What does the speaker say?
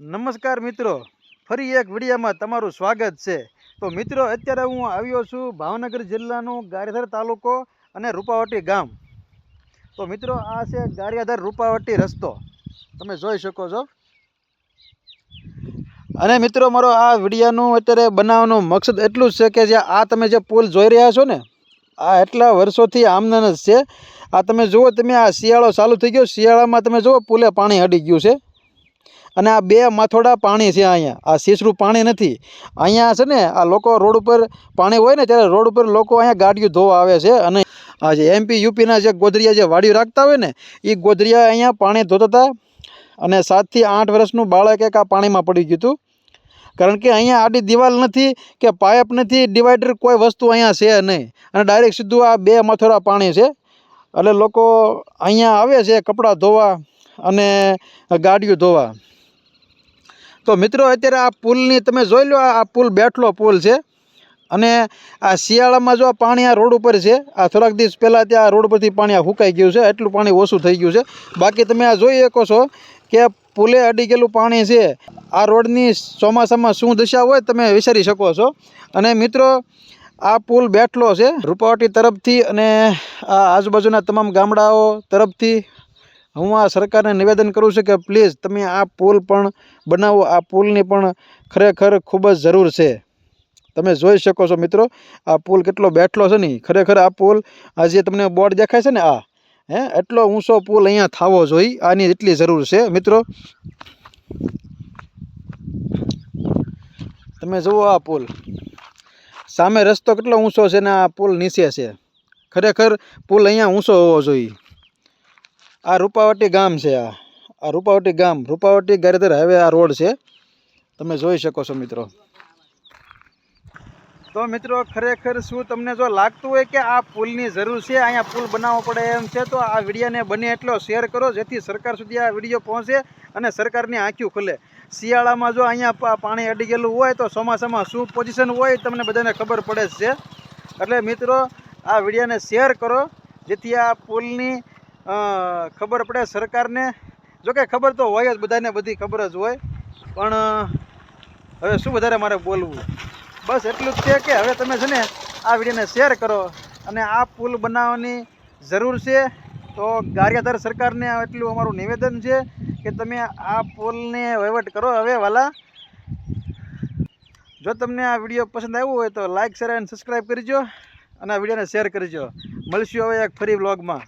નમસ્કાર મિત્રો. ફરી એક વિડીયામાં તમારું સ્વાગત છે. તો મિત્રો, અત્યારે હું આવ્યો છું ભાવનગર જિલ્લાનું ગારીધર તાલુકો અને રૂપાવટી ગામ. તો મિત્રો, આ છે ગારિયાધર રૂપાવટી રસ્તો. તમે જોઈ શકો છો. અને મિત્રો, મારો આ વિડીયાનું અત્યારે બનાવવાનું મકસદ એટલું જ છે કે જે આ તમે જે પુલ જોઈ રહ્યા છો ને, આ એટલા વર્ષોથી આમદન જ છે. આ તમે જુઓ, તમે આ શિયાળો ચાલુ થઈ ગયો. શિયાળામાં તમે જુઓ, પુલે પાણી અડી ગયું છે. અને આ બે માથોડા પાણી છે અહીંયા. આ સીસરું પાણી નથી. અહીંયા છે ને, આ લોકો રોડ ઉપર પાણી હોય ને, ત્યારે રોડ ઉપર લોકો અહીંયા ગાડીઓ ધોવા આવે છે. અને આ જે એમપી યુપીના જે ગોધરિયા જે વાડીઓ રાખતા હોય ને એ ગોધરિયા અહીંયા પાણી ધોતા હતા અને સાતથી આઠ વર્ષનું બાળક એક આ પાણીમાં પડી ગયું હતું. કારણ કે અહીંયા આડી દિવાલ નથી કે પાઇપ નથી ડિવાઈડર કોઈ વસ્તુ અહીંયા છે નહીં. અને ડાયરેક્ટ સીધું આ બે માથોડા પાણી છે. એટલે લોકો અહીંયા આવે છે કપડાં ધોવા અને ગાડીઓ ધોવા. તો મિત્રો અત્યારે આ પુલની તમે જોઈ લો, આ પુલ બેઠલો પુલ છે. અને આ શિયાળામાં જો પાણી આ રોડ ઉપર છે, આ થોડાક દિવસ પહેલાં ત્યાં રોડ પરથી પાણી આ હુકાઈ ગયું છે, એટલું પાણી ઓછું થઈ ગયું છે. બાકી તમે આ જોઈ શકો છો કે પુલે અડી ગયેલું પાણી છે. આ રોડની ચોમાસામાં શું દશા હોય તમે વિચારી શકો છો. અને મિત્રો, આ પુલ બેઠલો છે. રૂપાવટી તરફથી અને આ આજુબાજુના તમામ ગામડાઓ તરફથી હું આ સરકારને નિવેદન કરું છું કે પ્લીઝ તમે આ પુલ પણ બનાવો, આ પુલની પણ ખરેખર ખૂબ જ જરૂર છે. તમે જોઈ શકો છો મિત્રો, આ પુલ કેટલો બેઠલો છે ને, ખરેખર આ પુલ આ જે તમને બોર્ડ દેખાય છે ને આ, હે, એટલો ઊંચો પુલ અહીંયા થવો જોઈએ આની એટલી જરૂર છે. મિત્રો, તમે જુઓ આ પુલ, સામે રસ્તો કેટલો ઊંચો છે ને આ પુલ નીચે છે. ખરેખર પુલ અહીંયા ઊંચો હોવો જોઈએ. આ રૂપાવટી ગામ છે આ. આ રૂપાવટી ગામ. રૂપાવટી ગારિયાધાર હાઈવે આ રોડ છે. તમે જોઈ શકો છો મિત્રો. તો મિત્રો, ખરેખર શું તમને જો લાગતું હોય કે આ પુલની જરૂર છે, અહીંયા પુલ બનાવવો પડે એમ છે, તો આ વિડીયોને બને એટલો શેર કરો, જેથી સરકાર સુધી આ વીડિયો પહોંચે અને સરકારની આંખ્યું ખુલે. શિયાળામાં જો અહીંયા પાણી અડી ગયેલું હોય, તો ચોમાસામાં શું પોઝિશન હોય તમને બધાને ખબર પડે છે. એટલે મિત્રો, આ વિડીયોને શેર કરો, જેથી આ પુલની ખબર પડે સરકારને. જોકે ખબર તો હોય જ, બધાને બધી ખબર જ હોય. પણ, હવે શું વધારે મારે બોલવું? બસ એટલું જ છે કે હવે તમે છે ને આ વિડીયોને શેર કરો અને આ પુલ બનાવવાની જરૂર છે. તો ગારિયાધાર સરકારને એટલું અમારું નિવેદન છે કે તમે આ પુલને વહીવટ કરો હવે વાલા. જો તમને આ વીડિયો પસંદ આવ્યો હોય તો લાઇક શેર અને સબસ્ક્રાઈબ કરજો અને આ વિડીયોને શેર કરજો મળશું હવે એક ફરી વ્લોગમાં.